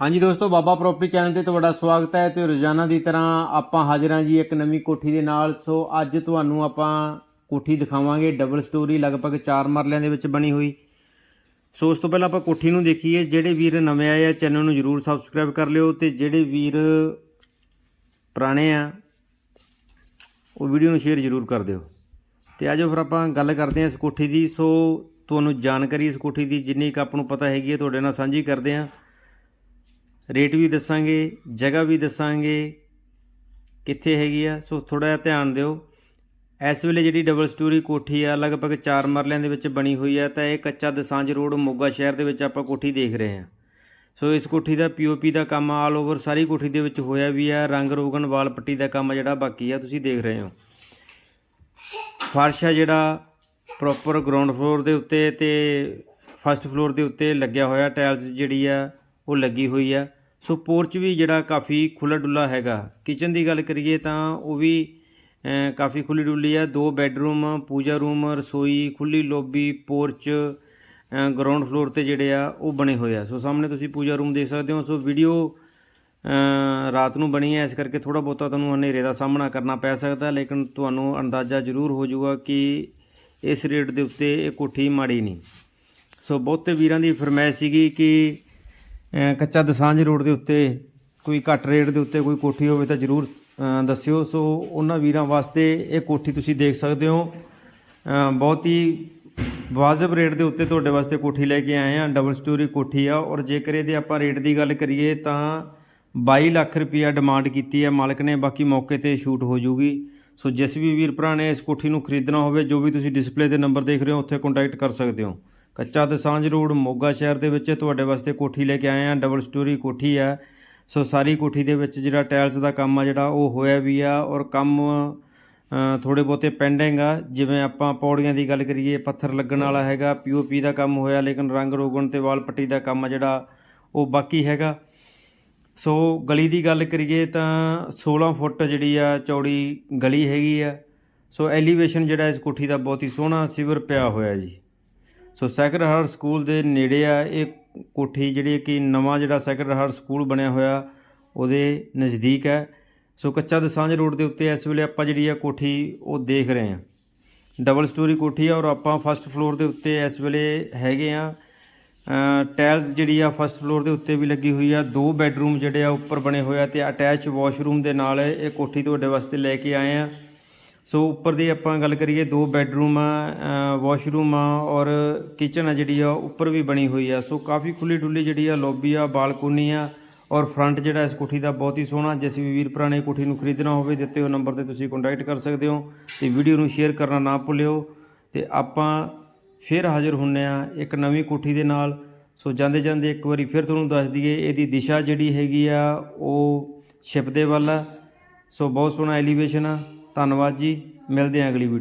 ਹਾਂਜੀ ਦੋਸਤੋ, ਬਾਬਾ property channel ਤੇ ਤੁਹਾਡਾ ਸਵਾਗਤ ਹੈ ਤੇ ਰੋਜ਼ਾਨਾ ਦੀ ਤਰ੍ਹਾਂ ਆਪਾਂ ਹਾਜ਼ਰ ਹਾਂ ਜੀ ਇੱਕ ਨਵੀਂ ਕੋਠੀ ਦੇ ਨਾਲ। ਸੋ ਅੱਜ ਤੁਹਾਨੂੰ ਆਪਾਂ ਕੋਠੀ ਦਿਖਾਵਾਂਗੇ। ਡਬਲ ਸਟੋਰੀ ਲਗਭਗ 4 ਮਰਲਿਆਂ ਦੇ ਵਿੱਚ ਬਣੀ ਹੋਈ। ਸੋ ਉਸ ਤੋਂ ਪਹਿਲਾਂ ਆਪਾਂ ਕੋਠੀ ਨੂੰ ਦੇਖੀਏ। ਜਿਹੜੇ ਵੀਰ ਨਵੇਂ ਆਏ ਆ, ਚੈਨਲ ਨੂੰ ਜਰੂਰ ਸਬਸਕ੍ਰਾਈਬ ਕਰ ਲਿਓ ਤੇ ਜਿਹੜੇ ਵੀਰ ਪੁਰਾਣੇ ਆ, ਉਹ ਵੀਡੀਓ ਨੂੰ ਸ਼ੇਅਰ ਜਰੂਰ ਕਰ ਦਿਓ। ਤੇ ਆਜੋ ਫਿਰ ਆਪਾਂ ਗੱਲ ਕਰਦੇ ਹਾਂ ਇਸ ਕੋਠੀ ਦੀ। ਸੋ ਤੁਹਾਨੂੰ ਜਾਣਕਾਰੀ ਇਸ ਕੋਠੀ ਦੀ ਜਿੰਨੀ ਕੁ ਆਪਾਂ ਨੂੰ ਪਤਾ ਹੈਗੀ ਹੈ, ਤੁਹਾਡੇ ਨਾਲ ਸਾਂਝੀ ਕਰਦੇ ਹਾਂ। ਰੇਟ ਵੀ ਦੱਸਾਂਗੇ, ਜਗ੍ਹਾ ਵੀ ਦੱਸਾਂਗੇ, ਕਿੱਥੇ ਹੈਗੀ ਆ, ਸੋ ਥੋੜਾ ਜਿਹਾ ਧਿਆਨ ਦਿਓ। ਇਸ ਵੇਲੇ ਜਿਹੜੀ ਡਬਲ ਸਟੋਰੀ ਕੋਠੀ ਆ, ਲਗਭਗ 4 ਮਰਲਿਆਂ ਦੇ ਵਿੱਚ ਬਣੀ ਹੋਈ ਆ, ਤਾਂ ਇਹ ਕੱਚਾ ਦਸਾਂਜ ਰੋਡ ਮੋਗਾ ਸ਼ਹਿਰ ਦੇ ਵਿੱਚ ਆਪਾਂ ਕੋਠੀ ਦੇਖ ਰਹੇ ਹਾਂ। ਸੋ ਇਸ ਕੋਠੀ ਦਾ ਪੀਓਪੀ ਦਾ ਕੰਮ ਆਲ ਓਵਰ ਸਾਰੀ ਕੋਠੀ ਦੇ ਵਿੱਚ ਹੋਇਆ ਵੀ ਆ, ਰੰਗ ਰੋਗਨ ਵਾਲ ਪੱਟੀ ਦਾ ਕੰਮ ਜਿਹੜਾ ਬਾਕੀ ਆ, ਤੁਸੀਂ ਦੇਖ ਰਹੇ ਹੋ। ਫਰਸ਼ ਆ ਜਿਹੜਾ ਪ੍ਰੋਪਰ ਗਰਾਊਂਡ ਫਲੋਰ ਦੇ ਉੱਤੇ ਤੇ ਫਸਟ ਫਲੋਰ ਦੇ ਉੱਤੇ ਲੱਗਿਆ ਹੋਇਆ, ਟਾਇਲਸ ਜਿਹੜੀ ਆ, ਉਹ ਲੱਗੀ ਹੋਈ ਆ। ਸੋ ਪੋਰਚ ਵੀ ਜਿਹੜਾ ਕਾਫੀ ਖੁੱਲਾ ਡੁੱਲਾ ਹੈਗਾ। ਕਿਚਨ ਦੀ ਗੱਲ ਕਰੀਏ ਤਾਂ ਉਹ ਵੀ ਕਾਫੀ ਖੁੱਲੀ ਡੁੱਲੀ ਆ। ਦੋ ਬੈੱਡਰੂਮ, ਪੂਜਾ ਰੂਮ, ਰਸੋਈ ਖੁੱਲੀ ਲੋਬੀ, ਪੋਰਚ ਗਰਾਊਂਡ ਫਲੋਰ ਤੇ ਜਿਹੜੇ ਆ, ਉਹ ਬਣੇ ਹੋਏ ਆ। ਸੋ ਸਾਹਮਣੇ ਤੁਸੀਂ ਪੂਜਾ ਰੂਮ ਦੇਖ ਸਕਦੇ ਹੋ। ਸੋ ਵੀਡੀਓ ਰਾਤ ਨੂੰ ਬਣੀ ਹੈ। ਇਸ ਕਰਕੇ ਥੋੜਾ ਬਹੁਤਾ ਤੁਹਾਨੂੰ ਹਨੇਰੇ ਦਾ ਸਾਹਮਣਾ ਕਰਨਾ ਪੈ ਸਕਦਾ, ਲੇਕਿਨ ਤੁਹਾਨੂੰ ਅੰਦਾਜ਼ਾ ਜ਼ਰੂਰ ਹੋ ਜਾਊਗਾ ਕਿ ਇਸ ਰੇਟ ਦੇ ਉੱਤੇ ਇਹ ਕੋਠੀ ਮਾੜੀ ਨਹੀਂ। ਸੋ ਬਹੁਤੇ ਵੀਰਾਂ ਦੀ ਫਰਮਾਇਸ਼ ਸੀਗੀ ਕਿ ਕੱਚਾ ਦਸਾਂਝ ਰੋਡ ਦੇ ਉੱਤੇ ਕੋਈ ਘੱਟ ਰੇਟ ਦੇ ਉੱਤੇ ਕੋਈ ਕੋਠੀ ਹੋਵੇ ਤਾਂ ਜ਼ਰੂਰ ਦੱਸਿਓ। ਸੋ ਉਹਨਾਂ ਵੀਰਾਂ ਵਾਸਤੇ ਇਹ ਕੋਠੀ ਤੁਸੀਂ ਦੇਖ ਸਕਦੇ ਹੋ। ਬਹੁਤ ਹੀ ਵਾਜਬ ਰੇਟ ਦੇ ਉੱਤੇ ਤੁਹਾਡੇ ਵਾਸਤੇ ਕੋਠੀ ਲੈ ਕੇ ਆਏ ਆ ਡਬਲ ਸਟੋਰੀ ਕੋਠੀ ਆ ਔਰ ਜੇਕਰ ਇਹਦੇ ਆਪਾਂ ਰੇਟ ਦੀ ਗੱਲ ਕਰੀਏ ਤਾਂ 22 ਲੱਖ ਰੁਪਈਆ ਡਿਮਾਂਡ ਕੀਤੀ ਹੈ। ਮਾਲਕ ਨੇ ਬਾਕੀ ਮੌਕੇ ਤੇ ਸ਼ੂਟ ਹੋ ਜੂਗੀ। ਸੋ ਜਿਸ ਵੀ ਵੀਰ ਭਰਾ ਨੇ ਇਸ ਕੋਠੀ ਨੂੰ ਖਰੀਦਣਾ ਹੋਵੇ, ਜੋ ਵੀ ਤੁਸੀਂ ਡਿਸਪਲੇ ਦੇ ਨੰਬਰ ਦੇਖ ਰਹੇ ਹੋ, ਉੱਥੇ ਕੰਟੈਕਟ ਕਰ ਸਕਦੇ ਹੋ। ਕੱਚਾ ਦਸਾਂਝ ਰੋਡ ਮੋਗਾ ਸ਼ਹਿਰ ਦੇ ਵਿੱਚ ਤੁਹਾਡੇ ਵਾਸਤੇ ਕੋਠੀ ਲੈ ਕੇ ਆਏ ਆ ਡਬਲ ਸਟੋਰੀ ਕੋਠੀ ਆ ਸੋ ਸਾਰੀ ਕੋਠੀ ਦੇ ਵਿੱਚ ਜਿਹੜਾ ਟਾਇਲਸ ਦਾ ਕੰਮ ਆ ਜਿਹੜਾ ਉਹ ਹੋਇਆ ਵੀ ਆ ਔਰ ਕੰਮ ਅ, ਥੋੜੇ ਬਹੁਤੇ ਪੈਂਡਿੰਗ ਆ। ਜਿਵੇਂ ਆਪਾਂ ਪੌੜੀਆਂ ਦੀ ਗੱਲ ਕਰੀਏ ਪੱਥਰ ਲੱਗਣ ਵਾਲਾ ਹੈਗਾ ਪੀਓਪੀ ਦਾ ਕੰਮ ਹੋਇਆ ਲੇਕਿਨ ਰੰਗ ਰੋਗਣ ਤੇ ਵਾਲ ਪੱਟੀ ਦਾ ਕੰਮ ਆ ਜਿਹੜਾ ਉਹ ਬਾਕੀ ਹੈਗਾ। ਸੋ ਗਲੀ ਦੀ ਗੱਲ ਕਰੀਏ ਤਾਂ 16 ਫੁੱਟ ਜਿਹੜੀ ਆ ਚੌੜੀ ਗਲੀ ਹੈਗੀ ਆ। ਸੋ ਐਲੀਵੇਸ਼ਨ ਜਿਹੜਾ ਇਸ ਕੋਠੀ ਦਾ ਬਹੁਤ ਹੀ ਸੋਹਣਾ ਸਿਵਰ ਪਿਆ ਹੋਇਆ ਜੀ। ਸੋ ਸੈਕਰਡ ਹਾਰਟ ਸਕੂਲ ਦੇ ਨੇੜੇ ਆ, ਇਹ ਕੋਠੀ ਜਿਹੜੀ ਕਿ ਨਵਾਂ ਜਿਹੜਾ ਸੈਕਰਡ ਹਾਰਟ ਸਕੂਲ ਬਣਿਆ ਹੋਇਆ, ਉਹਦੇ ਨਜ਼ਦੀਕ ਹੈ। ਸੋ ਕੱਚਾ ਦਸਾਂਝ ਰੋਡ ਦੇ ਉੱਤੇ ਇਸ ਵੇਲੇ ਆਪਾਂ ਜਿਹੜੀ ਆ ਕੋਠੀ, ਉਹ ਦੇਖ ਰਹੇ ਹਾਂ। ਡਬਲ ਸਟੋਰੀ ਕੋਠੀ ਆ ਔਰ ਆਪਾਂ ਫਸਟ ਫਲੋਰ ਦੇ ਉੱਤੇ ਇਸ ਵੇਲੇ ਹੈਗੇ ਆ ਟਾਇਲਸ ਜਿਹੜੀ ਆ ਫਸਟ ਫਲੋਰ ਦੇ ਉੱਤੇ ਵੀ ਲੱਗੀ ਹੋਈ ਆ। ਦੋ ਬੈੱਡਰੂਮ ਜਿਹੜੇ ਆ ਉੱਪਰ ਬਣੇ ਹੋਏ ਆ ਤੇ ਅਟੈਚ ਵਾਸ਼ਰੂਮ ਦੇ ਨਾਲ ਇਹ ਕੋਠੀ ਤੁਹਾਡੇ ਵਾਸਤੇ ਲੈ ਕੇ ਆਏ ਆ ਸੋ ਉੱਪਰ ਦੀ ਆਪਾਂ ਗੱਲ ਕਰੀਏ, ਦੋ ਬੈੱਡਰੂਮ ਆ ਵਾਸ਼ਰੂਮ ਆ ਔਰ ਕਿਚਨ ਆ ਜਿਹੜੀ ਆ, ਉੱਪਰ ਵੀ ਬਣੀ ਹੋਈ ਆ। ਸੋ ਕਾਫੀ ਖੁੱਲੀ ਡੁੱਲੀ ਜਿਹੜੀ ਆ ਲੌਬੀ ਆ, ਬਾਲਕੋਨੀ ਆ ਔਰ ਫਰੰਟ ਜਿਹੜਾ ਇਸ ਕੋਠੀ ਦਾ ਬਹੁਤ ਹੀ ਸੋਹਣਾ ਜਿਸ ਵੀ ਵੀਰ ਭਰਾ ਨੇ ਕੋਠੀ ਨੂੰ ਖਰੀਦਣਾ ਹੋਵੇ, ਦਿੱਤੇ ਹੋਏ ਨੰਬਰ ਤੇ ਤੁਸੀਂ ਕੰਟੈਕਟ ਕਰ ਸਕਦੇ ਹੋ ਤੇ ਵੀਡੀਓ ਨੂੰ ਸ਼ੇਅਰ ਕਰਨਾ ਨਾ ਭੁੱਲਿਓ। ਤੇ ਆਪਾਂ ਫਿਰ ਹਾਜ਼ਰ ਹੁੰਨੇ ਆ ਇੱਕ ਨਵੀਂ ਕੋਠੀ ਦੇ ਨਾਲ। ਸੋ ਜਾਂਦੇ ਜਾਂਦੇ ਇੱਕ ਵਾਰੀ ਫਿਰ ਤੁਹਾਨੂੰ ਦੱਸ ਦਈਏ, ਇਹਦੀ ਦਿਸ਼ਾ ਜਿਹੜੀ ਹੈਗੀ ਆ, ਉਹ ਸ਼ਿਪ ਦੇ ਵੱਲ ਆ। ਸੋ ਬਹੁਤ ਸੋਹਣਾ ਐਲੀਵੇਸ਼ਨ ਆ। ਧੰਨਵਾਦ ਜੀ ਮਿਲਦੇ ਹਾਂ ਅਗਲੀ ਵੀਡੀਓ